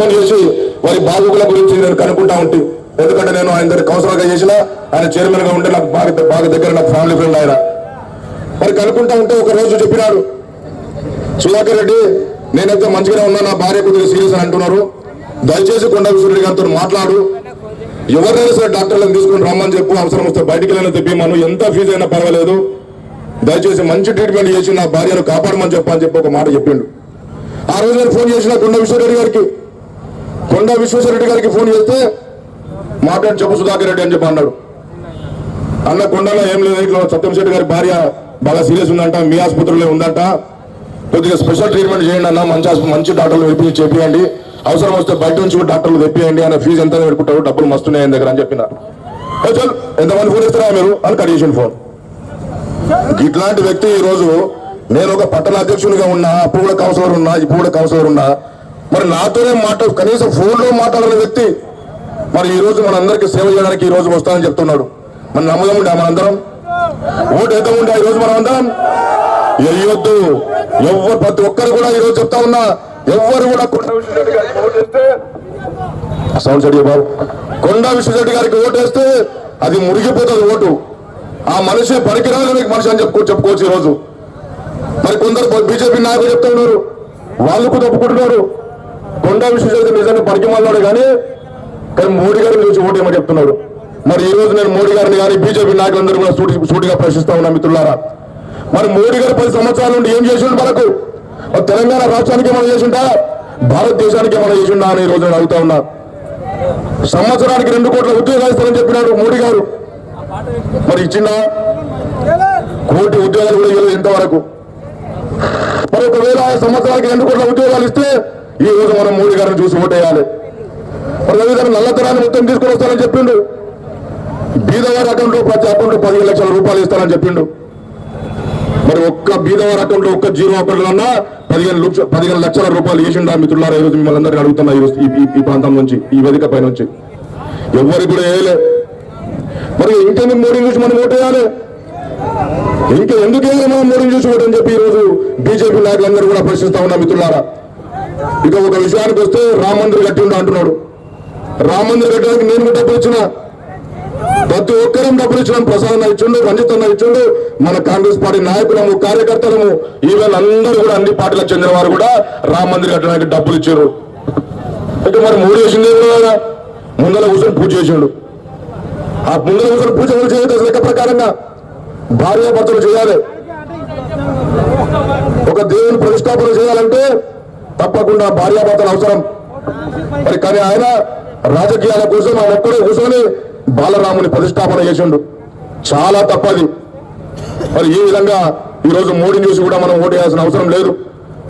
Phone చేసి వారి బాధకుల గురించి నేను కనుక్కుంటా ఉంటే. ఎందుకంటే నేను ఆయన దగ్గర కౌన్సిలర్గా చేసిన ఆయన చైర్మన్గా ఉంటే నాకు బాగా బాగా దగ్గర నాకు ఫ్యామిలీ ఫ్రెండ్ ఆయన. మరి కనుక్కుంటా ఉంటే ఒక రోజు చెప్పినారు. సుధాకర్ రెడ్డి నేనైతే మంచిగానే ఉన్నా నా భార్య కొద్దిగా సీరియస్ అని అంటున్నారు. దయచేసి కొండ విశ్వరెడ్డి గారితో మాట్లాడు. ఎవరైనా సరే డాక్టర్లను తీసుకుని రమ్మని చెప్పు అవసరం వస్తే బయటికి వెళ్ళిన తెప్పిమను ఎంత ఫీజు అయినా పర్వాలేదు. దయచేసి మంచి ట్రీట్మెంట్ చేసి నా భార్యను కాపాడమని చెప్పని చెప్పి ఒక మాట చెప్పిండు. ఆ రోజు నేను ఫోన్ చేసిన కొండ విశ్వరెడ్డి గారికి కొండ విశ్వేశ్వరరెడ్డి గారికి ఫోన్ చేస్తే మాట్లాడి చెప్పు సుధాకర్ రెడ్డి అని చెప్పి అన్నాడు. అన్న కొండలో ఏం లేదు ఇట్లా సత్యం గారి భార్య బాగా సీరియస్ ఉందంట మీ ఆసుపత్రిలో ఉందంట. కొద్దిగా స్పెషల్ ట్రీట్మెంట్ చేయండి అన్న మంచి ఆస్ప- మంచి డాక్టర్లు తెప్పి చెప్పియండి. అవసరం వస్తే బయట నుంచి కూడా డాక్టర్లు తెప్పియండి అన్న ఫీజు ఎంత పెట్టుకుంటారు డబ్బులు మస్తున్నాయి ఆయన దగ్గర అని చెప్పిన. చల్ ఎంతమంది ఫోన్ ఇస్తారా మీరు? అని కట్ చేసిన ఫోన్. ఇట్లాంటి వ్యక్తి ఈరోజు నేను ఒక పట్టణ అధ్యక్షునిగా ఉన్నా అప్పుడు కూడా కౌన్సిలర్ ఉన్నా ఇప్పుడు కూడా కౌన్సిలర్ ఉన్నా మరి నాతోనే మాట కనీసం ఫోన్లో మాట్లాడిన వ్యక్తి మరి ఈరోజు మనందరికీ సేవ చేయడానికి ఈ రోజు వస్తానని చెప్తున్నాడు. మన నమ్మదముండే మనందరం? ఓటు ఎంత ఉండే ఈ రోజు మనం అందరం ఎయ్యొద్దు. ఎవరు ప్రతి ఒక్కరు కూడా ఈ రోజు చెప్తా ఉన్నా ఎవ్వరు కూడా కొండ సౌండ్ చెడి బాబు కొండ విశ్వశెట్టి గారికి ఓటేస్తే అది మురిగిపోతుంది ఓటు. ఆ మనిషి పనికిరాదు మీకు మనిషి అని చెప్పుకో చెప్పుకోవచ్చు ఈ రోజు. మరి కొందరు బీజేపీ నాయకులు చెప్తా ఉన్నారు. వాళ్ళు కూడా ఒప్పుకుంటున్నారు. కొండ విశ్వరెడ్డి నిజంగా పనికి మళ్ళాడు కానీ కానీ మోడీ గారిని చూసి ఓటేమని చెప్తున్నాడు. మరి ఈ రోజు నేను మోడీ గారిని కానీ బీజేపీ నాయకులందరూ కూడా సూటి సూటిగా ప్రశ్నిస్తా ఉన్నా మిత్రులారా. మరి మోడీ గారు పది సంవత్సరాల నుండి ఏం చేసిండు మనకు? తెలంగాణ రాష్ట్రానికి ఏమైనా చేసిండా? భారతదేశానికి ఏమైనా చేసిండా అని ఈ రోజు నేను అడుగుతా ఉన్నా. సంవత్సరానికి రెండు కోట్ల ఉద్యోగాలు ఇస్తారని చెప్పినాడు మోడీ గారు. మరి ఇచ్చిందా కోటి ఉద్యోగాలు కూడా ఇవ్వలేదు ఇంతవరకు. మరి ఒకవేళ సంవత్సరానికి రెండు కోట్ల ఉద్యోగాలు ఇస్తే ఈ రోజు మనం మోడీ గారిని చూసి ఓటేయాలి. మరి అదేవిధంగా నల్లతనాన్ని మొత్తం తీసుకొని వస్తానని చెప్పిండు. బీదవారి అకౌంట్లో ప్రతి అకౌంట్లో పదిహేను లక్షల రూపాయలు ఇస్తానని చెప్పిండు. మరి ఒక్క బీదవారి అకౌంట్లో ఒక్క జీరో అకౌంట్లన్నా పదిహేను లక్ష పదిహేను లక్షల రూపాయలు వేసిండా మిత్రులారా? ఈ రోజు మిమ్మల్ని అందరినీ అడుగుతున్నా ఈ రోజు ఈ- ప్రాంతం నుంచి ఈ వేదిక పై నుంచి. ఎవరికి కూడా వేయలే. మరి ఇంకేమి మోడీ చూసి మనం ఓటేయాలి? ఇంకా ఎందుకు వేయాలి మనం మోడీ చూసి ఓటని చెప్పి ఈ రోజు బీజేపీ నాయకులందరూ కూడా ప్రశ్నిస్తా ఉన్నా మిత్రులారా? ఇక ఒక విషయానికి వస్తే రామ మందిర్ కట్టిండు అంటున్నాడు. రామ మందిర్ కట్టడానికి నేను డబ్బులు ఇచ్చిన. ప్రతి ఒక్కరం డబ్బులు ఇచ్చిన. ప్రసాద్ ఇచ్చిండు రంజిత్ అన్న ఇచ్చిండు. మన కాంగ్రెస్ పార్టీ నాయకులము కార్యకర్తలము ఈవెన్ అందరూ కూడా అన్ని పార్టీలకు చెందిన వారు కూడా రామ మందిర్ కట్టడానికి డబ్బులు ఇచ్చారు. అయితే మరి మూడు వేసింది ఏం కదా? ముందర కూర్చొని పూజ చేసిండు. ఆ ముందర కూర్చొని పూజ చేయదు లెక్క ప్రకారంగా? భార్యాభర్తలు చేయాలి. ఒక దేవుని ప్రతిష్టాపన చేయాలంటే తప్పకుండా భార్యాభర్తలు అవసరం. మరి కానీ ఆయన రాజకీయాల కోసం ఆయన ఒక్కడే కూర్చొని బాలరాముని ప్రతిష్టాపన చేసిండు. చాలా తప్పది. మరి ఈ విధంగా ఈరోజు మోడీని మోడీ కూడా మనం ఓటేయాల్సిన అవసరం లేదు.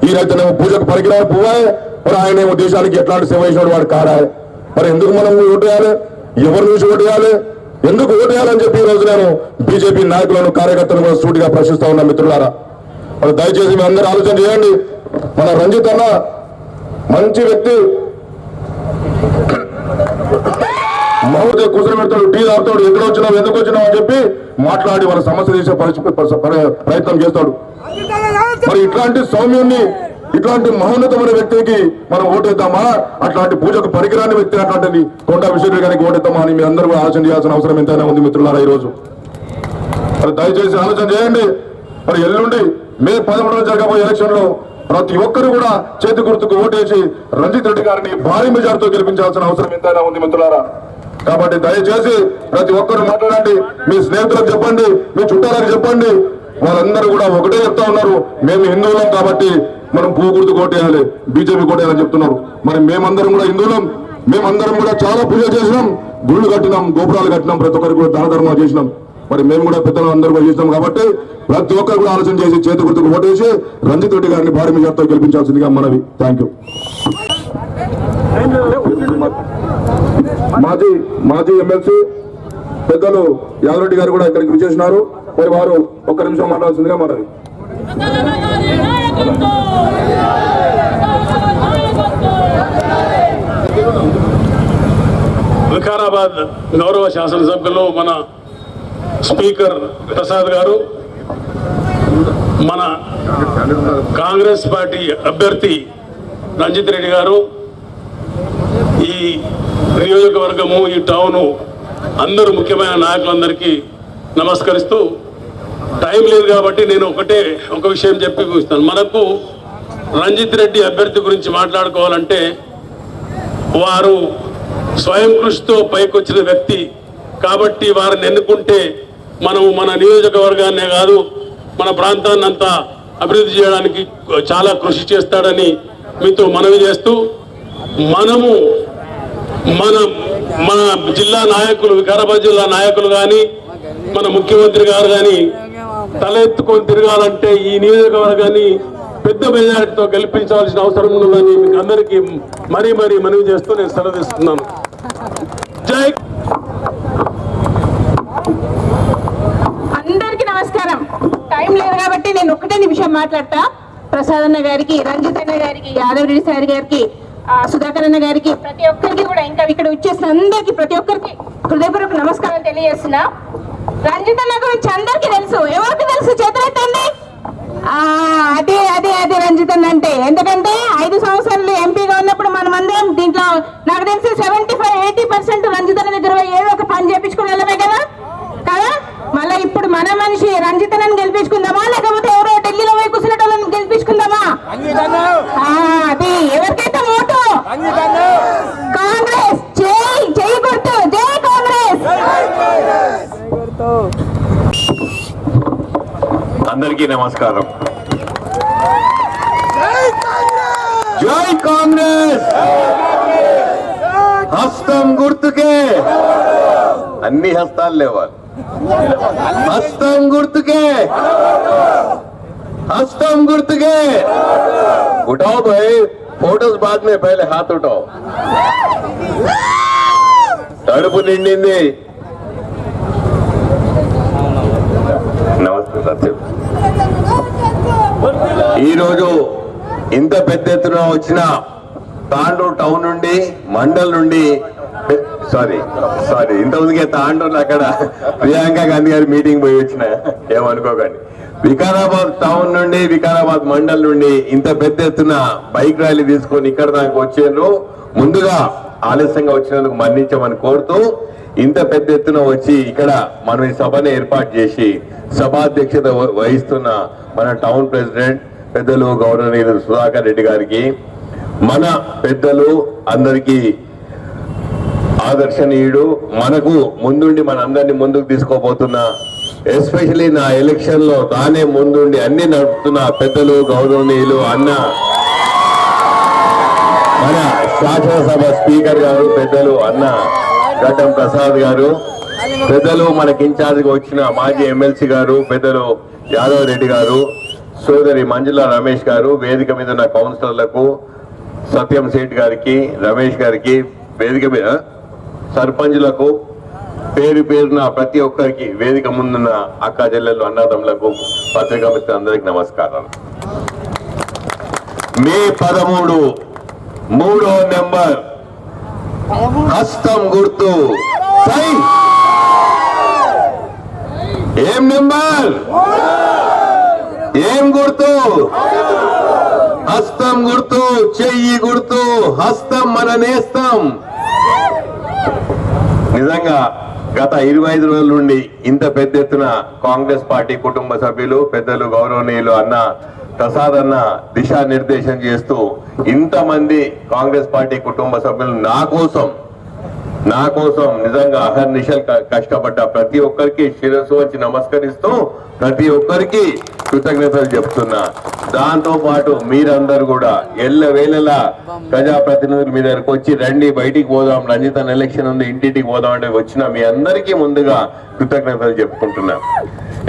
ఈయనైతేనేమో పూజకు పరికిరాని పువ్వాయే మరి ఆయనేమో దేశానికి ఎట్లాంటి సేవ చేసినాడు వాడు కాడాయే మరి ఎందుకు మనం ఓటు ఓటేయాలి ఎవరు చూసి వేయాలి? ఎందుకు ఓటేయాలని చెప్పి ఈరోజు నేను బీజేపీ నాయకులను కార్యకర్తలను కూడా సూటిగా ప్రశ్నిస్తా ఉన్నా మిత్రులారా. మరి దయచేసి మీ అందరూ ఆలోచన చేయండి. మన రంజిత్ అన్న మంచి వ్యక్తి. మహోదయ కూర్చొని టీ తాగుతాడు ఎక్కడ వచ్చినావు ఎందుకు వచ్చినావు అని చెప్పి మాట్లాడి మన సమస్య తీసే పరిస్థితి ప్రయత్నం చేస్తాడు. మరి ఇట్లాంటి సౌమ్యుణ్ణి ఇట్లాంటి మహోన్నతమైన వ్యక్తికి మనం ఓటేద్దామా? అట్లాంటి పూజకు పరికరాన్ని వ్యక్తి అట్లాంటిది కొండ విశ్వరుడు గారికి ఓటేద్దామా అని మీ అందరూ కూడా ఆలోచన చేయాల్సిన అవసరం ఎంతైనా ఉంది మిత్రులారా ఈ రోజు మరి దయచేసి ఆలోచన చేయండి. మరి ఎల్లుండి మే పదమూడవ జరగబోయే ఎలక్షన్లో ప్రతి ఒక్కరు కూడా చేతి గుర్తుకు ఓటేసి రంజిత్ రెడ్డి గారిని భారీ మెజార్టీతో గెలిపించాల్సిన అవసరం ఎంతైనా ఉంది మిత్రులారా. కాబట్టి దయచేసి ప్రతి ఒక్కరు మాట్లాడండి మీ స్నేహితులకు చెప్పండి మీ చుట్టాలకు చెప్పండి. వాళ్ళందరూ కూడా ఒకటే చెప్తా ఉన్నారు మేము హిందువులం కాబట్టి మనం పువ్వు గుర్తు కోటేయాలి బీజేపీ కోటేయాలని చెప్తున్నారు. మరి మేమందరం కూడా హిందువులం మేమందరం కూడా చాలా పూజ చేసినాం గుళ్ళు కట్టినాం గోపురాలు కట్టినాం ప్రతి ఒక్కరికి కూడా దాన ధర్మాలు చేసినాం. మరి మేము కూడా పెద్దలు అందరూ కూడా కాబట్టి ప్రతి ఒక్కరు కూడా ఆలోచన చేసి చేతి గుర్తుకు ఓటేసి రంజిత్ రెడ్డి గారిని భారీ మెజార్టీతో గెలిపించాల్సిందిగా మనవి. థ్యాంక్ యూ మాజీ మాజీ ఎమ్మెల్సీ పెద్దలు యాదరెడ్డి గారు కూడా ఇక్కడికి విచ్చేసినారు. మరి వారు ఒక్క నిమిషం మాట్లాడాల్సిందిగా మనవి. వికారాబాద్ గౌరవ శాసనసభ్యులు మన స్పీకర్ ప్రసాద్ గారు మన కాంగ్రెస్ పార్టీ అభ్యర్థి రంజిత్ రెడ్డి గారు ఈ నియోజకవర్గము ఈ టౌను అందరూ ముఖ్యమైన నాయకులందరికీ నమస్కరిస్తూ టైం లేదు కాబట్టి నేను ఒకటే ఒక విషయం చెప్పి ముగిస్తాను. మనకు రంజిత్ రెడ్డి అభ్యర్థి గురించి మాట్లాడుకోవాలంటే వారు స్వయం కృషితో పైకొచ్చిన వ్యక్తి కాబట్టి వారిని ఎన్నుకుంటే మనము మన నియోజకవర్గాన్నే కాదు మన ప్రాంతాన్ని అంతా అభివృద్ధి చేయడానికి చాలా కృషి చేస్తాడని మీతో మనవి చేస్తూ మనము మన మన జిల్లా నాయకులు వికారాబాద్ జిల్లా నాయకులు కానీ మన ముఖ్యమంత్రి గారు కానీ తలెత్తుకొని తిరగాలంటే ఈ నియోజకవర్గాన్ని పెద్ద మెజారిటీతో గెలిపించాల్సిన అవసరం ఉన్నదని మీకు అందరికీ మరీ మరీ మనవి చేస్తూ నేను సెలవిస్తున్నాను జై టైం లేదు కాబట్టి నేను ఒక్కటే నిమిషం మాట్లాడతా. ప్రసాద్ అన్న గారికి రంజిత్ అన్న గారికి యాదవ్ రెడ్డి సార్ గారికి సుధాకర్ అన్న గారికి ప్రతి ఒక్కరికి కూడా ఇంకా ఇక్కడ వచ్చేసిన అందరికి ప్రతి ఒక్కరికి హృదయపూర్వక నమస్కారం తెలియజేస్తున్నా. రంజిత్ అన్న గురించి అందరికి తెలుసు. ఎవరికి తెలుసు? చేతులెత్తండి అదే అదే అదే రంజిత్ అన్న అంటే. ఎందుకంటే ఐదు సంవత్సరాలు ఎంపీగా ఉన్నప్పుడు మనం అందరం దీంట్లో నాకు తెలిసి seventy five eighty percent Ranjith అన్న దగ్గర ఏదో ఒక పని చేపించుకుని వెళ్ళమే కదా? కదా? మళ్ళీ ఇప్పుడు మన మనిషి రంజితనని గెలిపించుకుందామా? లేకపోతే ఎవరో ఢిల్లీలో పోయి కూర్చునేటోళ్ళని గెలిపించుకుందామా? ఆ, అది ఎవరికైతే ఓటు? కాంగ్రెస్! జై! జై గుర్తు! జై కాంగ్రెస్! అందరికీ నమస్కారం. జై కాంగ్రెస్! హస్తం గుర్తుకే! అన్ని హస్తాలు లేవాలి హస్తం గుర్తుకే हस्तम गुर्त के उठाओ भाई फोटोस बाद में पहले हाथ उठाओ తడుపు నిండింది నమస్తే సార్ చెప్పు ఈరోజు ఇంత పెద్ద ఎత్తున వచ్చిన తాండూరు టౌన్ నుండి మండల్ నుండి సారీ సారీ ఇంతకుముందుకే తాండూరు అక్కడ. ప్రియాంక గాంధీ గారి మీటింగ్ పోయి వచ్చిన. ఏమనుకోకండి వికారాబాద్ టౌన్ నుండి వికారాబాద్ మండల్ నుండి ఇంత పెద్ద ఎత్తున బైక్ ర్యాలీ తీసుకొని ఇక్కడ దానికి వచ్చారు ముందుగా ఆలస్యంగా వచ్చినందుకు మన్నించమని కోరుతూ ఇంత పెద్ద ఎత్తున వచ్చి ఇక్కడ మనం ఈ సభను ఏర్పాటు చేసి సభాధ్యక్షత వ- వహిస్తున్న మన టౌన్ ప్రెసిడెంట్ పెద్దలు గవర్నర్ సుధాకర్ రెడ్డి గారికి మన పెద్దలు అందరికీ ఆదర్శనీయుడు మనకు ముందుండి మన అందరినీ ముందుకు తీసుకోబోతున్న ఎస్పెషలీ నా ఎలక్షన్లో తానే ముందుండి అన్ని నడుపుతున్న పెద్దలు గౌరవనీయులు అన్న మన శాసనసభ స్పీకర్ గారు పెద్దలు అన్న గడ్డం ప్రసాద్ గారు పెద్దలు మనకి ఇన్ఛార్జ్గా వచ్చిన మాజీ ఎమ్మెల్సీ గారు పెద్దలు యాదవ్ రెడ్డి గారు సోదరి మంజుల రమేష్ గారు వేదిక మీద ఉన్న కౌన్సిలర్లకు సత్యం సేట్ గారికి రమేష్ గారికి వేదిక మీద సర్పంచులకు పేరు పేరున ప్రతి ఒక్కరికి వేదిక ముందున్న అక్క చెల్లెలు అన్నదమ్ములకు పత్రికా మిత్రులందరికీ నమస్కారాలు. మే పదమూడు మూడో నెంబర్. హస్తం గుర్తు. సై. ఏం నెంబర్? ఏం గుర్తు? హస్తం గుర్తు చెయ్యి గుర్తు హస్తం మన నేస్తం. నిజంగా గత ఇరవై ఐదు రోజుల నుండి ఇంత పెద్ద ఎత్తున కాంగ్రెస్ పార్టీ కుటుంబ సభ్యులు పెద్దలు గౌరవనీయులు అన్న ప్రసాద్ అన్న దిశానిర్దేశం చేస్తూ ఇంతమంది కాంగ్రెస్ పార్టీ కుటుంబ సభ్యులు నా కోసం నా కోసం నిజంగా అహర్నిశలు క- కష్టపడ్డ ప్రతి ఒక్కరికి శిరస్సు వచ్చి నమస్కరిస్తూ ప్రతి ఒక్కరికి కృతజ్ఞతలు చెప్తున్నా. దాంతో పాటు మీరందరూ కూడా ఎల్ల వేళలా ప్రజాప్రతినిధులు మీ దగ్గరకు వచ్చి రండి బయటికి పోదాం రంజితన్ ఎలక్షన్ ఉంది ఇంటింటికి పోదాం అంటే వచ్చిన మీ అందరికీ ముందుగా కృతజ్ఞతలు చెప్పుకుంటున్నా.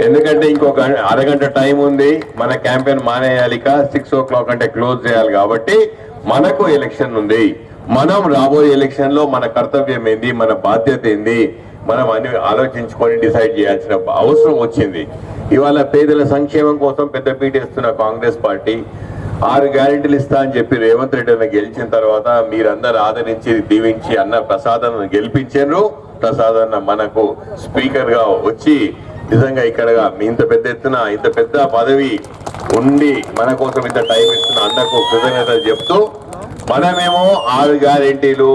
ఎందుకంటే ఇంకొక అరగంట టైం ఉంది మన క్యాంపెయిన్ మానేయాలిక సిక్స్ ఓ క్లాక్ అంటే క్లోజ్ చేయాలి కాబట్టి మనకు ఎలక్షన్ ఉంది. మనం రాబోయే ఎలక్షన్లో మన కర్తవ్యం ఏంది? మన బాధ్యత ఏంది? మనం అని ఆలోచించుకొని డిసైడ్ చేయాల్సిన అవసరం వచ్చింది. ఇవాళ పేదల సంక్షేమం కోసం పెద్ద పీటేస్తున్న కాంగ్రెస్ పార్టీ ఆరు గ్యారెంటీలు ఇస్తా అని చెప్పి రేవంత్ రెడ్డి అన్న గెలిచిన తర్వాత మీరందరూ ఆదరించి దీవించి అన్న ప్రసాదం గెలిపించారు. ప్రసాద్ అన్న మనకు స్పీకర్గా వచ్చి నిజంగా ఇక్కడ మీ ఇంత పెద్ద ఎత్తున ఇంత పెద్ద పదవి ఉండి మన కోసం ఇంత టైం ఇస్తున్న అన్నకు కృతజ్ఞతలు చెప్తూ మనమేమో ఆరు గ్యారెంటీలు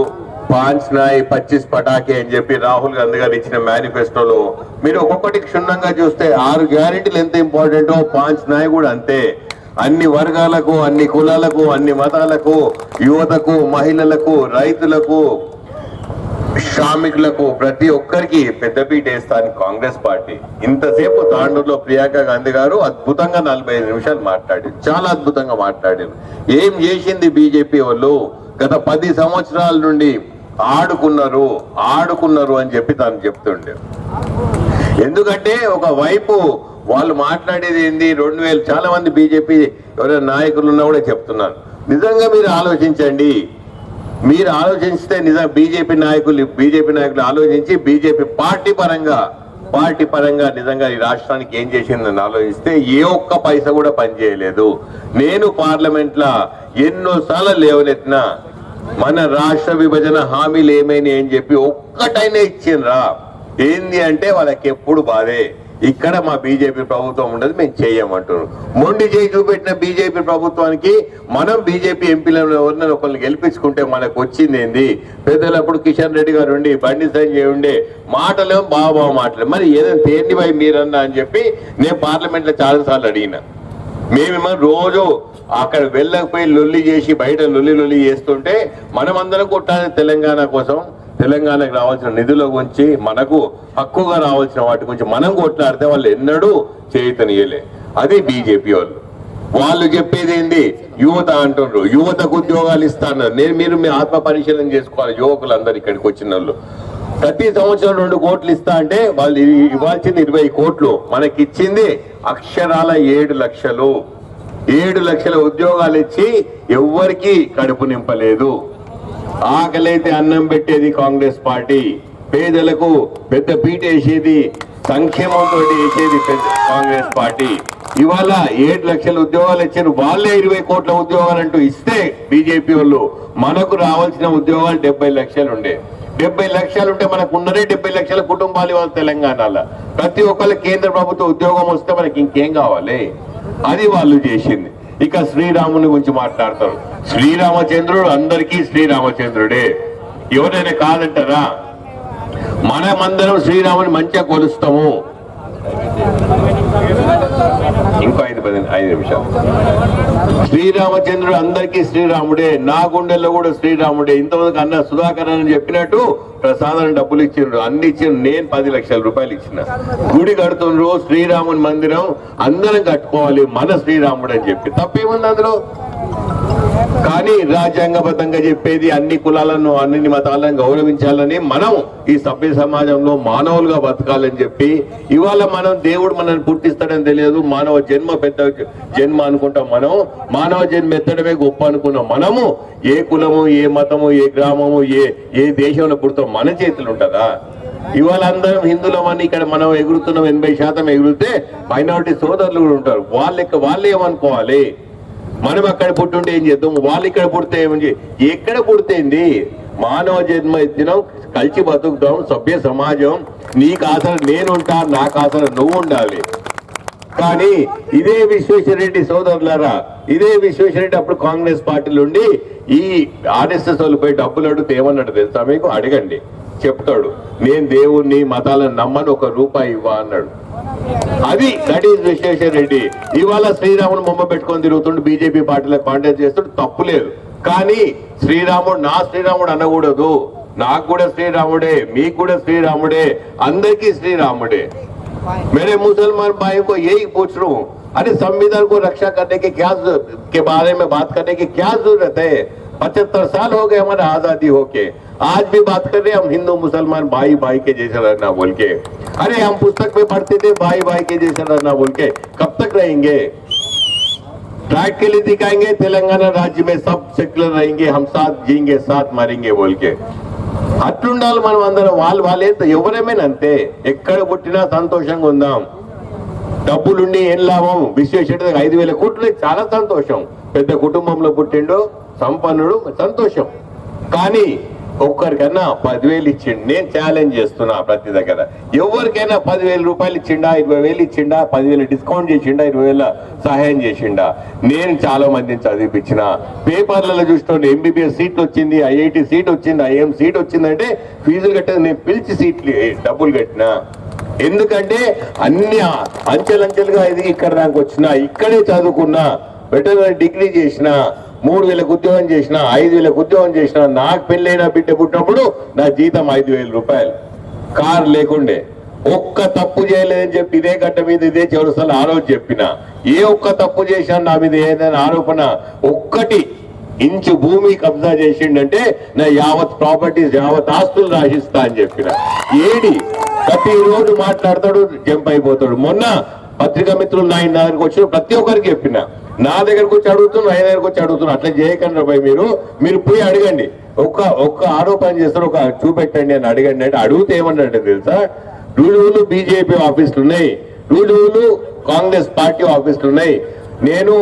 పాంచ్ నాయ్ పచ్చిస్ పటాకే అని చెప్పి రాహుల్ గాంధీ గారు ఇచ్చిన మేనిఫెస్టోలో మీరు ఒక్కొక్కటి క్షుణ్ణంగా చూస్తే ఆరు గ్యారెంటీలు ఎంత ఇంపార్టెంటో పాంచ్ నాయ్ కూడా అంతే. అన్ని వర్గాలకు అన్ని కులాలకు అన్ని మతాలకు యువతకు మహిళలకు రైతులకు శ్రామికులకు ప్రతి ఒక్కరికి పెద్దపీట వేస్తాను కాంగ్రెస్ పార్టీ. ఇంతసేపు తాండూరులో ప్రియాంక గాంధీ గారు అద్భుతంగా నలభై ఐదు నిమిషాలు మాట్లాడారు. చాలా అద్భుతంగా మాట్లాడారు. ఏం చేసింది బీజేపీ వాళ్ళు? గత పది సంవత్సరాల నుండి ఆడుకున్నారు ఆడుకున్నారు అని చెప్పి తాను చెప్తుండే. ఎందుకంటే ఒక వైపు వాళ్ళు మాట్లాడేది ఏంది? రెండు వేలు. చాలా మంది బీజేపీ ఎవరైనా నాయకులు ఉన్నా కూడా చెప్తున్నారు. నిజంగా మీరు ఆలోచించండి. మీరు ఆలోచిస్తే నిజం బీజేపీ నాయకులు బీజేపీ నాయకులు ఆలోచించి బీజేపీ పార్టీ పరంగా పార్టీ పరంగా నిజంగా ఈ రాష్ట్రానికి ఏం చేసిందని ఆలోచిస్తే ఏ ఒక్క పైసా కూడా పనిచేయలేదు నేను పార్లమెంట్లో ఎన్నోసార్లు లేవనెత్తిన మన రాష్ట్ర విభజన హామీలు ఏమైనా అని చెప్పి ఒక్కటైనా ఇచ్చిండ్రా. ఏంది అంటే వాళ్ళకి ఎప్పుడు బాధే. ఇక్కడ మా బీజేపీ ప్రభుత్వం ఉండదు మేము చేయమంటున్నాం మొండి చేయి చూపెట్టిన బీజేపీ ప్రభుత్వానికి మనం బీజేపీ ఎంపీలను ఎవరినైనా ఒకరిని గెలిపించుకుంటే మనకు వచ్చింది ఏంది? పెద్దలప్పుడు కిషన్ రెడ్డి గారు ఉండి బండి సంజయ్ ఉండే మాటలేమో బాబా బాగా మాటలు. మరి ఏదైనా తేండి పోయి మీరన్నా అని చెప్పి నేను పార్లమెంట్లో చాలాసార్లు అడిగిన. మేమేమో రోజు అక్కడ వెళ్ళకపోయి లొల్లి చేసి బయట లొల్లి లొల్లి చేస్తుంటే మనమందరం కొట్టాలి తెలంగాణ కోసం. తెలంగాణకు రావాల్సిన నిధుల గురించి మనకు హక్కుగా రావాల్సిన వాటి గురించి మనం కొట్లాడితే వాళ్ళు ఎన్నడూ చేయతనియలే అది బీజేపీ వాళ్ళు. వాళ్ళు చెప్పేది ఏంది? యువత అంటున్నారు యువతకు ఉద్యోగాలు ఇస్తాన్నారు. నేను మీరు మీ ఆత్మ పరిశీలన చేసుకోవాలి. యువకులందరూ ఇక్కడికి వచ్చిన వాళ్ళు. ప్రతి సంవత్సరం రెండు కోట్లు ఇస్తా అంటే వాళ్ళు ఇవ్వాల్సింది ఇరవై కోట్లు. మనకి ఇచ్చింది అక్షరాల ఏడు లక్షలు. ఏడు లక్షల ఉద్యోగాలు ఇచ్చి ఎవ్వరికీ కడుపు నింపలేదు. ఆకలైతే అన్నం పెట్టేది కాంగ్రెస్ పార్టీ. పేదలకు పెద్ద పీట వేసేది సంక్షేమంతో వేసేది కాంగ్రెస్ పార్టీ. ఇవాళ ఏడు లక్షల ఉద్యోగాలు ఇచ్చారు. వాళ్ళే ఇరవై కోట్ల ఉద్యోగాలు అంటూ ఇస్తే బీజేపీ వాళ్ళు మనకు రావాల్సిన ఉద్యోగాలు డెబ్బై లక్షలు ఉండే. డెబ్బై లక్షలు ఉంటే మనకు ఉన్నదే డెబ్బై లక్షల కుటుంబాలు ఇవాళ తెలంగాణలో. ప్రతి ఒక్కళ్ళు కేంద్ర ప్రభుత్వ ఉద్యోగం వస్తే మనకి ఇంకేం కావాలి? అది వాళ్ళు చేసింది. ఇక శ్రీరాముని గురించి మాట్లాడతారు. శ్రీరామచంద్రుడు అందరికీ శ్రీరామచంద్రుడే. ఎవరైనా కాదంటారా? మనమందరం శ్రీరాముని మంచిగా కొలుస్తాము. ఇంకో ఐదు పది ఐదు నిమిషాలు. శ్రీరామచంద్రుడు అందరికీ శ్రీరాముడే. నా గుండెల్లో కూడా శ్రీరాముడే. ఇంతవరకు అన్న సుధాకర్ అని చెప్పినట్టు ప్రసాదం డబ్బులు ఇచ్చిండ్రు. అన్ని ఇచ్చిండ్రు. నేను పది లక్షల రూపాయలు ఇచ్చిన. గుడి కడుతుండ్రు శ్రీరాముని మందిరం అందరం కట్టుకోవాలి. మన శ్రీరాముడు అని చెప్పి. తప్పేముంది అందులో? కానీ రాజ్యాంగబద్ధంగా చెప్పేది అన్ని కులాలను అన్ని మతాలను గౌరవించాలని మనం ఈ సభ్య సమాజంలో మానవులుగా బతకాలని చెప్పి ఇవాళ మనం దేవుడు మనల్ని పుట్టిస్తాడని తెలియదు. మానవ జన్మ పెద్ద జన్మ అనుకుంటాం మనం. మానవ జన్మ ఎత్తడమే గొప్ప అనుకున్నాం మనము. ఏ కులము ఏ మతము ఏ గ్రామము ఏ ఏ దేశంలో పుడతాం మన చేతులు ఉంటుందా? ఇవాళ అందరం హిందువులం ఇక్కడ మనం ఎగురుతున్నాం ఎనభై శాతం ఎగురితే మైనారిటీ సోదరులు కూడా ఉంటారు. వాళ్ళకి వాళ్ళు ఏమనుకోవాలి? మనం అక్కడ పుట్టుంటే ఏం చేద్దాం? వాళ్ళు ఇక్కడ పుడితే ఏమని ఎక్కడ పుడితేంది? మానవ జన్మ ఎత్తినాం కలిసి బతుకుతాం సభ్య సమాజం. నీకు ఆసర నేనుంటా నాకు ఆసర నువ్వు ఉండాలి కానీ ఇదే విశ్వేశ్వరరెడ్డి సోదరులారా ఇదే విశ్వేశ్వరరెడ్డి అప్పుడు కాంగ్రెస్ పార్టీలో ఉండి ఈ ఆర్ఎస్ఎస్ వాళ్ళపై డబ్బులు అడిగితే ఏమన్నాడు తెలుసా మీకు? అడగండి. చెప్తాడు. నేను దేవుణ్ణి మతాలను నమ్మని ఒక రూపాయి ఇవ్వ అన్నాడు. అది దట్ ఈస్ విశ్వేశ్వర రెడ్డి ఇవాళ శ్రీరాముడు బొమ్మ పెట్టుకొని తిరుగుతుండు బీజేపీ పార్టీలో కాంటాక్ట్ చేస్తుంటే తప్పు లేదు కానీ శ్రీరాముడు నా శ్రీరాముడు అనకూడదు నాకు కూడా శ్రీరాముడే మీకు కూడా శ్రీరాముడే అందరికీ శ్రీరాముడే मेरे मुसलमान भाई को यही पूछ रहा हूँ अरे संविधान को रक्षा करने की क्या जरू- के बारे में बात करने की क्या जरूरत है पचहत्तर साल हो गए हमारे आजादी होके आज भी बात कर रहे हैं हम हिंदू मुसलमान भाई भाई के जैसे रहना बोल के अरे हम पुस्तक में पढ़ते थे भाई भाई के जैसे रहना बोल के कब तक रहेंगे ट्रैक के लिए दिखाएंगे तेलंगाना राज्य में सब सेक्युलर रहेंगे हम साथ जिएंगे साथ मारेंगे बोल के అట్లుండాలి మనం అందరం వాళ్ళు వాళ్ళే ఎవరేమైనా అంతే ఎక్కడ పుట్టినా సంతోషంగా ఉందాం డబ్బులుండి ఏం లాభం విశ్వేశ్వర ఐదు వేల కోట్లు చాలా సంతోషం పెద్ద కుటుంబంలో పుట్టిండు సంపన్నుడు సంతోషం కానీ ఒక్కరికన్నా పదివేలు ఇచ్చిండు. నేను ఛాలెంజ్ చేస్తున్నా ప్రతి దగ్గర. ఎవరికైనా పదివేల రూపాయలు ఇచ్చిండా ఇరవై వేలు ఇచ్చిండా పదివేలు డిస్కౌంట్ చేసిండా ఇరవై వేల సహాయం చేసిండా? నేను చాలా మందిని చదివిపించిన. పేపర్లలో చూస్తుంటే ఎంబీబీఎస్ సీట్ వచ్చింది ఐఐటి సీట్ వచ్చింది ఐఎం సీట్ వచ్చిందంటే ఫీజులు కట్టేది నేను పిలిచి సీట్లు డబ్బులు కట్టినా. ఎందుకంటే అన్ని అంచెలంచెలుగా ఇది ఇక్కడ దాకా వచ్చిన ఇక్కడే చదువుకున్నా వెటర్నరీ డిగ్రీ చేసిన మూడు వేలకు ఉద్యోగం చేసిన ఐదు వేలకు ఉద్యోగం చేసిన నాకు పెళ్ళైన బిడ్డ పుట్టినప్పుడు నా జీతం ఐదు వేల రూపాయలు. కారు లేకుండే. ఒక్క తప్పు చేయలేదని చెప్పి ఇదే గట్ట మీద ఇదే చివరిసార్లు ఆ రోజు చెప్పిన. ఏ ఒక్క తప్పు చేశాను నా మీద ఏదైనా ఆరోపణ? ఒక్కటి ఇంచు భూమి కబ్జా చేసిండంటే నా యావత్ ప్రాపర్టీస్ యావత్ ఆస్తులు రాసిస్తా అని చెప్పిన. ఏడి ప్రతి రోజు మాట్లాడతాడు జంప్ అయిపోతాడు. మొన్న పత్రికా మిత్రులు నా నా వచ్చిన ప్రతి ఒక్కరికి చెప్పిన. నా దగ్గరకు వచ్చి అడుగుతున్నా ఆయన దగ్గరకు వచ్చి అడుగుతున్నా అట్లా చేయకండి పోయి మీరు. మీరు పోయి అడగండి. ఒక్క ఒక్క ఆరోపణ చేస్తారు ఒక చూపెట్టండి అని అడగండి అంటే అడిగితే ఏమన్నాడు తెలుసా? రూలువులు బీజేపీ ఆఫీసులు ఉన్నాయి. రూలువులు కాంగ్రెస్ పార్టీ ఆఫీసులు ఉన్నాయి. నేను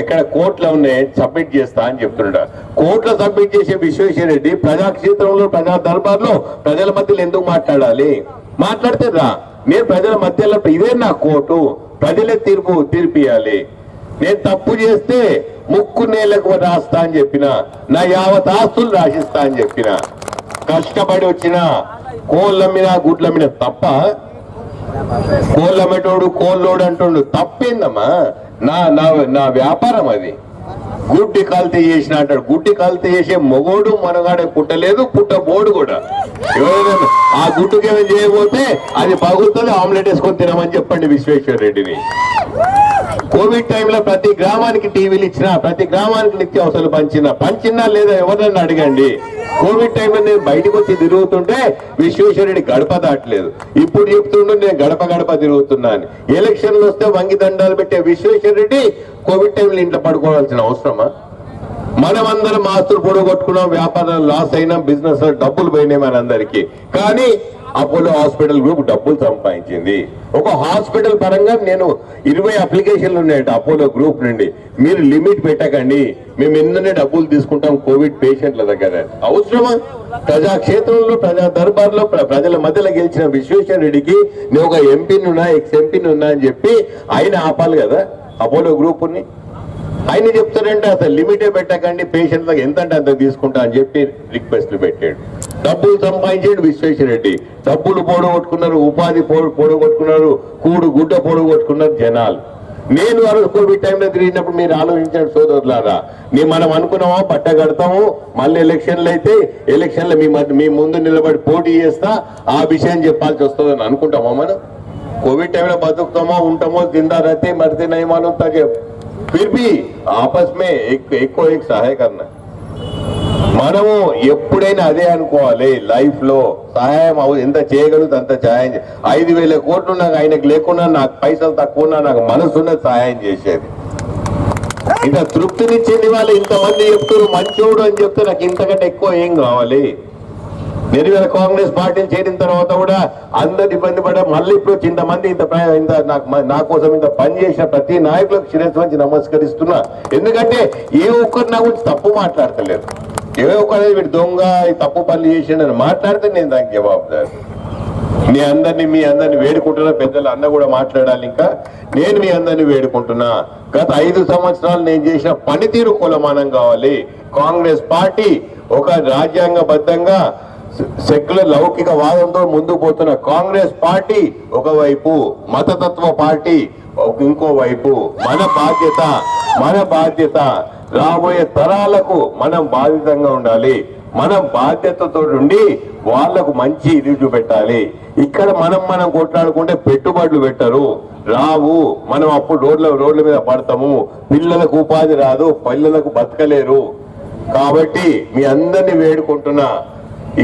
ఇక్కడ కోర్టులో ఉన్నాయి సబ్మిట్ చేస్తా అని చెప్తున్నాడు కోర్టులో సబ్మిట్ చేసే విశ్వేశ్వర రెడ్డి ప్రజాక్షేత్రంలో ప్రజా దర్బార్లో ప్రజల మధ్యలో ఎందుకు మాట్లాడాలి? మాట్లాడితే రా. నేను ప్రజల మధ్యలో ఇదే నా కోర్టు. ప్రజలే తీర్పు తీర్పియాలి నేను తప్పు చేస్తే ముక్కు నేలకు రాస్తా అని చెప్పిన నా యావత్ ఆస్తులు రాసిస్తా అని చెప్పిన కష్టపడి వచ్చిన కోళ్ళమ్మిన గుడ్లమ్మిన తప్ప కోళ్ళమ్మేటోడు కోళ్ళోడు అంటుండు తప్పేందమ్మా? నా నా నా వ్యాపారం అది. గుడ్డి కల్తీ చేసిన అంటాడు. గుడ్డి కల్తీ చేసే మొగోడు మనగాడే పుట్టలేదు పుట్టబోడు కూడా. ఎవరైనా ఆ గుడ్డుకి ఏమైనా చేయబోతే అది పగులుతుంది ఆమ్లెట్ వేసుకొని తినమని చెప్పండి విశ్వేశ్వర రెడ్డిని. కోవిడ్ టైంలో ప్రతి గ్రామానికి టీవీలు ఇచ్చిన ప్రతి గ్రామానికి నిత్యావసరాలు పంచిన పంచినా లేదా ఎవరన్నా అడగండి. కోవిడ్ టైంలో నేను బయటకు వచ్చి తిరుగుతుంటే విశ్వేశ్వరుడి గడప దాటలేదు. ఇప్పుడు చెప్తుండే నేను గడప గడప తిరుగుతున్నాను. ఎలక్షన్లు వస్తే వంగి దండాలు పెట్టే విశ్వేశ్వరుడి కోవిడ్ టైంలో ఇంట్లో పడుకోవాల్సిన అవసరమా? మనమందరం ఆస్తులు పొడగొట్టుకున్నాం వ్యాపారాలు లాస్ అయినా బిజినెస్ డబ్బులు పోయినాయి మనందరికి. కానీ అపోలో హాస్పిటల్ గ్రూప్ డబ్బులు సంపాదించింది. ఒక హాస్పిటల్ పరంగా నేను ఇరవై అప్లికేషన్లు ఉన్నాయంట అపోలో గ్రూప్ నుండి. మీరు లిమిట్ పెట్టకండి. మేము ఎన్ననే డబ్బులు తీసుకుంటాం కోవిడ్ పేషెంట్ల దగ్గర. అవసరమా? ప్రజాక్షేత్రంలో ప్రజా దర్బార్లో ప్ర- ప్రజల మధ్యలో గెలిచిన విశ్వేశ్వర రెడ్డికి నేను ఒక ఎంపీని ఉన్నా ఎక్స్ ఎంపీని ఉన్నా అని చెప్పి ఆయన ఆపాలి కదా అపోలో గ్రూప్ని ఆయన చెప్తారంటే అసలు లిమిటే పెట్టకండి పేషెంట్లకు ఎంత అంటే అంత తీసుకుంటా అని చెప్పి రిక్వెస్ట్లు పెట్టాడు. డబ్బులు సంపాదించాడు విశ్వేశ్వరరెడ్డి. డబ్బులు పోడగొట్టుకున్నారు ఉపాధి పోడగొట్టుకున్నారు కూడు గుడ్డ పోడగొట్టుకున్నారు జనాలు. నేను వరకు కోవిడ్ టైంలో తిరిగినప్పుడు మీరు ఆలోచించాడు సోదరులారా. మేము మనం అనుకున్నామా పట్ట కడతాము మళ్ళీ ఎలక్షన్లు అయితే ఎలక్షన్లో మీ మీ ముందు నిలబడి పోటీ చేస్తా ఆ విషయం చెప్పాల్సి వస్తుందని అనుకుంటామా మనం? కోవిడ్ టైంలో బతుకుతామో ఉంటామో తిందా రతి మరితే నయమానం తగ్గే फिर भी आपस में एक एक को एक सहाय करना మనము ఎప్పుడైనా అదే అనుకోవాలి లైఫ్ లో సహాయం అవు ఎంత చేయగలుగుతా అంత సహాయం చే- ఐదు వేల కోట్లు నాకు ఆయనకు లేకున్నా నాకు పైసలు తక్కువ ఉన్నా నాకు మనసు ఉన్నది సహాయం చేసేది ఇంత తృప్తినిచ్చింది వాళ్ళు ఇంతమంది చెప్తారు మంచోడు అని చెప్తే నాకు ఇంతకంటే ఎక్కువ ఏం కావాలి నేను ఇవాళ కాంగ్రెస్ పార్టీని చేరిన తర్వాత కూడా అందరు ఇబ్బంది పడ మళ్ళీ ఇప్పుడు ఇంతమంది ఇంత ఇంత నాకు నా కోసం ఇంత పని చేసిన ప్రతి నాయకులకు శిరస్సు వంచి నమస్కరిస్తున్నా. ఎందుకంటే ఏ ఒక్కరు నా గురించి తప్పు మాట్లాడతలేరు. ఏ ఒక్కరు వీడు దొంగ తప్పు పనులు చేసిండని మాట్లాడితే నేను దానికి జవాబుదారు. మీ అందరినీ మీ అందరిని వేడుకుంటున్నా పెద్దలు అన్న కూడా మాట్లాడాలి ఇంకా. నేను మీ అందరిని వేడుకుంటున్నా. గత ఐదు సంవత్సరాలు నేను చేసిన పనితీరు కులమానం కావాలి. కాంగ్రెస్ పార్టీ ఒక రాజ్యాంగబద్ధంగా సెక్యులర్ లౌకిక వాదంతో ముందుకు పోతున్న కాంగ్రెస్ పార్టీ ఒకవైపు మతతత్వ పార్టీ ఇంకోవైపు మన బాధ్యత మన బాధ్యత రాబోయే తరాలకు మనం బాధితంగా ఉండాలి. మనం బాధ్యతతో ఉండి వాళ్ళకు మంచి ఇది చూపెట్టాలి. ఇక్కడ మనం మనం కొట్లాడుకుంటే పెట్టుబడులు పెట్టరు. రావు మనం అప్పుడు రోడ్ల రోడ్ల మీద పడతాము. పిల్లలకు ఉపాధి రాదు పిల్లలకు బతకలేరు. కాబట్టి మీ అందరినీ వేడుకుంటున్నా.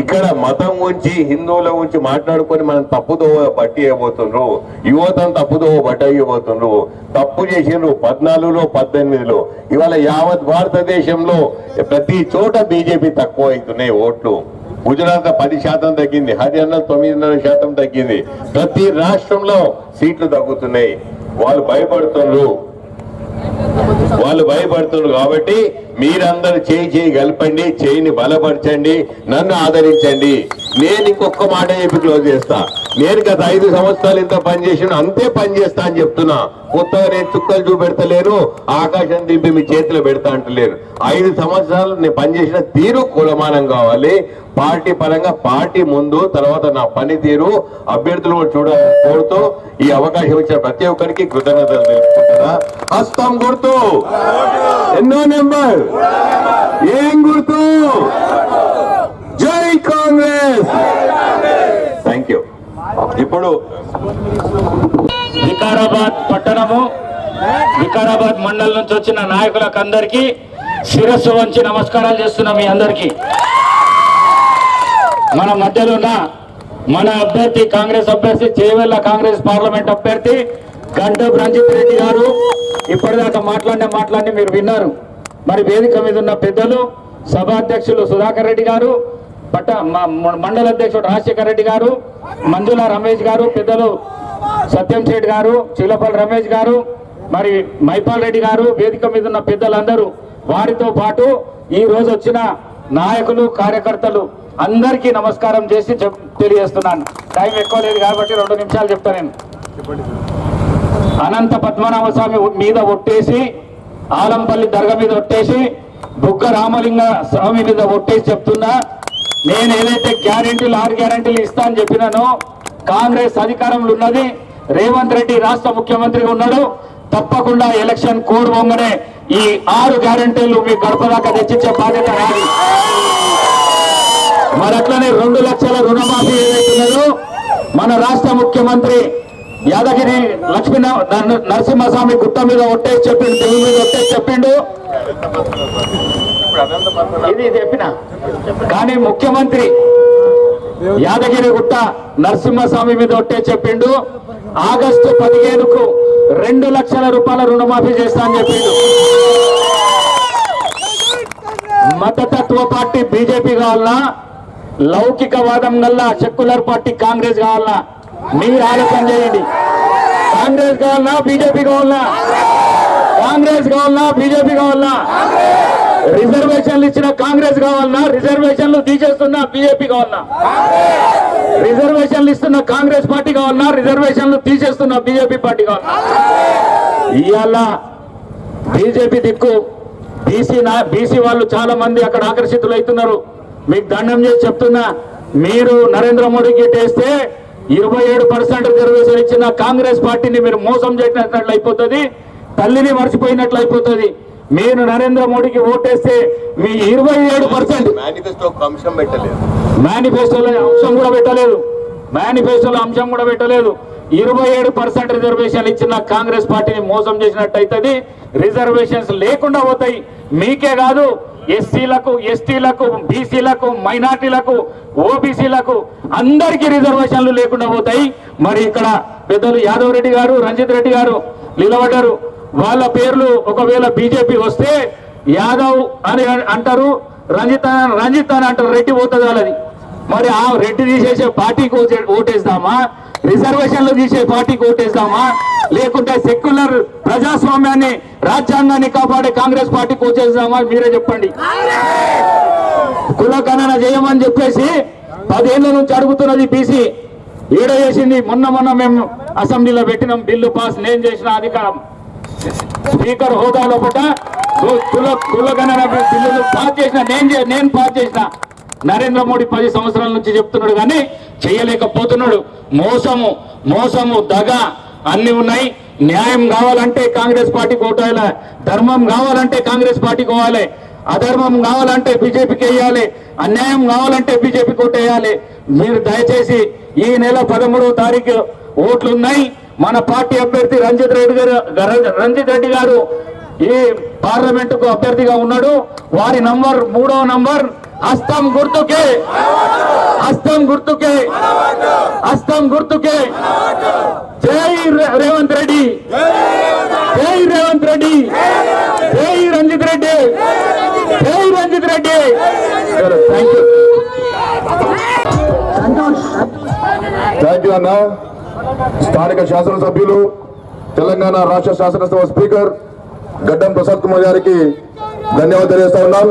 ఇక్కడ మతం గురించి హిందువుల గురించి మాట్లాడుకొని మనం తప్పుదోవ బట్టి అయిపోతుండ్రు. యువతను తప్పుదోవ బట్టి అయిపోతుండ్రు. తప్పు చేసిండ్రు పద్నాలుగులో పద్దెనిమిదిలో. ఇవాళ యావత్ భారతదేశంలో ప్రతి చోట బీజేపీ తక్కువ అవుతున్నాయి ఓట్లు. గుజరాత్ పది శాతం తగ్గింది హర్యానా తొమ్మిదిన్నర శాతం తగ్గింది. ప్రతి రాష్ట్రంలో సీట్లు తగ్గుతున్నాయి. వాళ్ళు భయపడుతున్నారు వాళ్ళు భయపడుతున్నారు కాబట్టి మీరందరూ చేయి చేయి కలపండి చేయిని బలపరచండి నన్ను ఆదరించండి. నేను ఇంకొక మాట చెప్పి క్లోజ్ చేస్తా. నేను గత ఐదు సంవత్సరాలు ఇంత పనిచేసిన అంతే పని చేస్తా అని చెప్తున్నా. కొత్తగా నేను చుక్కలు చూపెడతలేను ఆకాశం దింపి మీ చేతిలో పెడతా అంటలేను. ఐదు సంవత్సరాలు నేను పనిచేసిన తీరు కులమానం కావాలి. పార్టీ పరంగా పార్టీ ముందు తర్వాత నా పనితీరు. అభ్యర్థులు చూడ కోరుతూ ఈ అవకాశం ఇచ్చిన ప్రతి ఒక్కరికి కృతజ్ఞతలు తెలుసుకుంటారా హస్తం గుర్తు. ఎన్నో నెంబర్. ఏం గుర్తు? థ్యాంక్ యూ ఇప్పుడు వికారాబాద్ పట్టణము వికారాబాద్ మండలం నుంచి వచ్చిన నాయకులకు అందరికీ శిరస్సు వంచి నమస్కారాలు చేస్తున్నాం మీ అందరికీ. మన మధ్యలో ఉన్న మన అభ్యర్థి కాంగ్రెస్ అభ్యర్థి చేవెళ్ళ కాంగ్రెస్ పార్లమెంట్ అభ్యర్థి గంట రంజిత్ రెడ్డి గారు ఇప్పటిదాకా మాట్లాడిన మాట్లాడి మీరు విన్నారు. మరి వేదిక మీద ఉన్న పెద్దలు సభాధ్యక్షులు సుధాకర్ రెడ్డి గారు పట్ట మ- మ- మండల అధ్యక్షుడు రాజశేఖర్ రెడ్డి గారు మంజుల రమేష్ గారు పెద్దలు సత్యం శెట్టి గారు చిలపల్లి రమేష్ గారు మరి మైపాల్ రెడ్డి గారు వేదిక మీద ఉన్న పెద్దలందరూ వారితో పాటు ఈ రోజు వచ్చిన నాయకులు కార్యకర్తలు అందరికీ నమస్కారం చేసి చెప్ తెలియజేస్తున్నాను. టైం ఎక్కువ లేదు కాబట్టి రెండు నిమిషాలు చెప్తాను నేను. అనంత పద్మనాభ స్వామి మీద ఒట్టేసి ఆలంపల్లి దర్గా మీద ఒట్టేసి బుగ్గ రామలింగ స్వామి మీద ఒట్టేసి చెప్తున్నా. నేను ఏదైతే గ్యారెంటీలు ఆరు గ్యారంటీలు ఇస్తా అని చెప్పినానో కాంగ్రెస్ అధికారంలో ఉన్నది. రేవంత్ రెడ్డి రాష్ట్ర ముఖ్యమంత్రిగా ఉన్నాడు. తప్పకుండా ఎలక్షన్ కోడ్ బొమ్మనే ఈ ఆరు గ్యారెంటీలు మీ గడప దాకా తెచ్చిచ్చే బాధ్యత నాది. మరి అట్లనే రెండు లక్షల రుణమాఫీ ఏదైతున్నదో మన రాష్ట్ర ముఖ్యమంత్రి యాదగిరి లక్ష్మీ నరసింహస్వామి గుట్ట మీద ఒట్టేసి చెప్పిండు తెలుగు మీద ఒట్టేసి చెప్పిండు. ఇది చెప్పిన. కానీ ముఖ్యమంత్రి యాదగిరి గుట్ట నరసింహస్వామి మీద ఒట్టే చెప్పిండు. ఆగస్టు పదిహేనుకు రెండు లక్షల రూపాయల రుణమాఫీ చేస్తా అని చెప్పిండు. మతతత్వ పార్టీ బీజేపీ కావాలన్నా లౌకికవాదం గల్లా సెక్యులర్ పార్టీ కాంగ్రెస్ కావాలన్నా మీరు ఆలోచన చేయండి. కాంగ్రెస్ కావాలన్నా బీజేపీ కావాలన్నా కాంగ్రెస్ కావాలన్నా బీజేపీ కావాలన్నా రిజర్వేషన్లు ఇచ్చిన కాంగ్రెస్ కావాలన్నా రిజర్వేషన్లు తీసేస్తున్న బీజేపీ కావాలన్నా. రిజర్వేషన్లు ఇస్తున్న కాంగ్రెస్ పార్టీ కావాలన్నా రిజర్వేషన్లు తీసేస్తున్న బీజేపీ పార్టీ కావాలన్నా. ఇవాళ బీజేపీ దిక్కు బీసీ బీసీ వాళ్ళు చాలా మంది అక్కడ ఆకర్షితులు అవుతున్నారు. మీకు దండం చేసి చెప్తున్నా మీరు నరేంద్ర మోడీకి టేస్తే ఇరవై ఏడు పర్సెంట్ రిజర్వేషన్ ఇచ్చిన కాంగ్రెస్ పార్టీని మీరు మోసం చేసినట్లు అయిపోతుంది తల్లిని మర్చిపోయినట్లు అయిపోతుంది మీరు నరేంద్ర మోడీకి ఓటేస్తే మీ ఇరవై ఏడు పర్సెంట్ మేనిఫెస్టో అంశం పెట్టలేదు. మేనిఫెస్టోలో అంశం కూడా పెట్టలేదు. మేనిఫెస్టోలో అంశం కూడా పెట్టలేదు. ఇరవై ఏడు పర్సెంట్ రిజర్వేషన్ ఇచ్చిన కాంగ్రెస్ పార్టీని మోసం చేసినట్టు అవుతుంది రిజర్వేషన్స్ లేకుండా పోతాయి. మీకే కాదు ఎస్సీలకు ఎస్టీలకు బీసీలకు మైనార్టీలకు ఓబీసీలకు అందరికీ రిజర్వేషన్లు లేకుండా పోతాయి. మరి ఇక్కడ పెద్దలు యాదవ్ రెడ్డి గారు రంజిత్ రెడ్డి గారు నిలబడ్డారు వాళ్ళ పేర్లు ఒకవేళ బీజేపీ వస్తే యాదవ్ అని అంటారు రంజిత్ రంజిత్ అని అంటారు రెడ్డి పోతుంది మరి ఆ రెడ్డి తీసేసే పార్టీకి ఓటే- ఓటేస్తామా? రిజర్వేషన్లు తీసే పార్టీకి ఓటేస్తామా? లేకుంటే సెక్యులర్ ప్రజాస్వామ్యాన్ని రాజ్యాంగాన్ని కాపాడే కాంగ్రెస్ పార్టీకి ఓటేస్తామా? మీరే చెప్పండి. కులగణన చేయమని చెప్పేసి పదేళ్ళ నుంచి అడుగుతున్నది బీసీ. ఏడ చేసింది. మొన్న మొన్న మేము అసెంబ్లీలో పెట్టినాం. Bill pass. నేను చేసిన అధికారం. స్పీకర్ హోదాలో కూడా కు- కుల కుల బిల్లులు పాస్ చేసిన నేను నేను పాస్ చేసిన నరేంద్ర మోడీ పది సంవత్సరాల నుంచి చెప్తున్నాడు కానీ చేయలేకపోతున్నాడు. మోసము మోసము దగ అన్ని ఉన్నాయి. న్యాయం కావాలంటే కాంగ్రెస్ పార్టీకి ఓటేయాలి ధర్మం కావాలంటే కాంగ్రెస్ పార్టీకి పోవాలి అధర్మం కావాలంటే బీజేపీకి వేయాలి. అన్యాయం కావాలంటే బీజేపీకి ఓటేయాలి మీరు దయచేసి ఈ నెల పదమూడవ తారీఖు ఓట్లున్నాయి. మన పార్టీ అభ్యర్థి రంజిత్ రెడ్డి గారు రంజిత్ రెడ్డి గారు ఈ పార్లమెంట్కు అభ్యర్థిగా ఉన్నాడు. వారి నంబర్ మూడవ నంబర్ హస్తం గుర్తుకే. హస్తం గుర్తుకే. హస్తం గుర్తుకే. జై రేవంత్ రెడ్డి. జై రేవంత్ రెడ్డి. జై రంజిత్ రెడ్డి. జై Ranjith Reddy. Thank you thank you అన్న. స్థానిక శాసనసభ్యులు తెలంగాణ రాష్ట్ర శాసనసభ స్పీకర్ గడ్డం ప్రసాద్ కుమార్ గారికి ధన్యవాదాలు తెలియజేస్తా ఉన్నాం.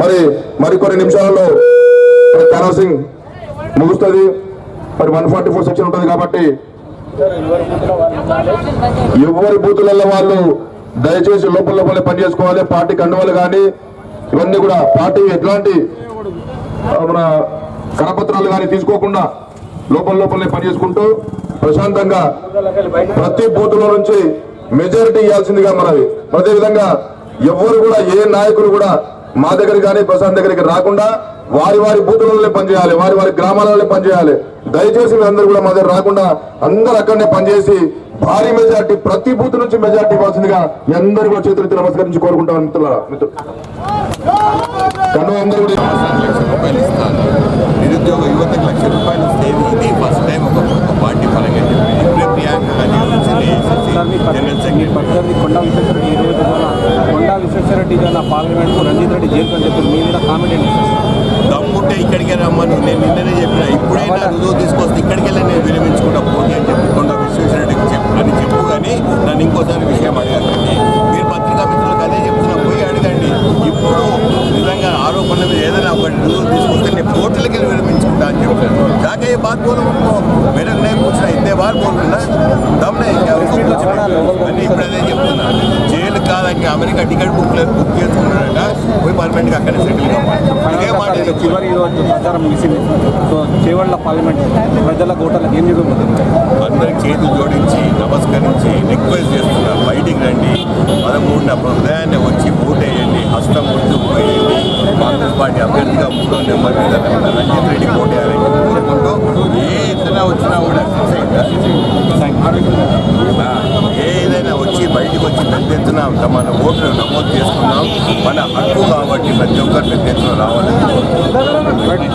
మరి మరికొన్ని నిమిషాలలో మరి సింగ్ ముగుస్తుంది. మరి వన్ ఫార్టీ ఫోర్ సెక్షన్ ఉంటుంది కాబట్టి ఎవరి బూతులలో వాళ్ళు దయచేసి లోపల లోపలే పని చేసుకోవాలి. పార్టీ కండువాలు కానీ ఇవన్నీ కూడా పార్టీ ఎట్లాంటి మన కరపత్రాలు కానీ తీసుకోకుండా లోపల లోపలనే పని చేసుకుంటూ ప్రశాంతంగా ప్రతి బూతులో నుంచి మెజారిటీ ఇవ్వాల్సిందిగా మనవి. అదేవిధంగా ఎవరు కూడా ఏ నాయకులు కూడా మా దగ్గర కానీ ప్రశాంత్ దగ్గరికి రాకుండా వారి వారి బూతులలోనే పనిచేయాలి వారి వారి గ్రామాలలోనే పనిచేయాలి. దయచేసి మీరందరూ కూడా మా దగ్గర రాకుండా అందరూ అక్కడనే పనిచేసి భారీ మెజార్టీ ప్రతి బూత్ నుంచి మెజార్టీ ఇవ్వాల్సిందిగా మీ అందరూ కూడా చేతులెత్తి నమస్కరించి కోరుకుంటాం మిత్రుల మిత్రులు నిరుద్యోగ యువతకు లక్ష రూపాయలు ఇది ఫస్ట్ టైం ఒక పార్టీ పరంగా చెప్పి కొండా విశ్వేశ్వరరెడ్డి ఈ రోజు మన కొండా విశ్వేశ్వరరెడ్డి గారు పార్లమెంట్ రంజిత్ రెడ్డి జైలు అని చెప్పి మీ మీద కామెంట్ ఏంటి? దమ్ముంటే ఇక్కడికే రమ్మను నేను నిన్ననే చెప్పిన. ఇప్పుడైనా రుజువు తీసుకొస్తే ఇక్కడికి వెళ్ళి నేను విరమించుకుంటా పోటీ అని చెప్పి కొండ విశ్వేశ్వరరెడ్డికి చెప్పు అని చెప్పు కానీ నన్ను ఇంకోసారి విషయం అడగండి అమెరికా టికెట్ బుక్ బుక్ చేసుకున్నాడట పోయి పర్మనెంట్గా అక్కడ సెటిల్ ఇదే మాట. చివరి ప్రచారం ముగిసింది సో చేవళ్ళ పార్లమెంట్ ప్రజల ఓటర్లకు ఏం చెప్పబోతుంది అందరికి చేతులు జోడించి నమస్కరించి రిక్వెస్ట్ చేస్తున్నా బయటికి రండి. పదమూడున ఉదయాన్నే వచ్చి ఓటేయండి. హస్తం గుర్తు పోయండి కాంగ్రెస్ పార్టీ అభ్యర్థిగా మూడో నెంబర్ మీద రంజిత్ రెడ్డి పోటీ కోరుకుంటూ ఏ ఎత్తున వచ్చినా కూడా ఏదైనా వచ్చి బయటకు వచ్చి పెద్ద ఎత్తున మన ఓట్లు నమోదు చేసుకున్నాం. మన హక్కు కాబట్టి ప్రతి ఒక్కరు పెద్ద ఎత్తున రావాలని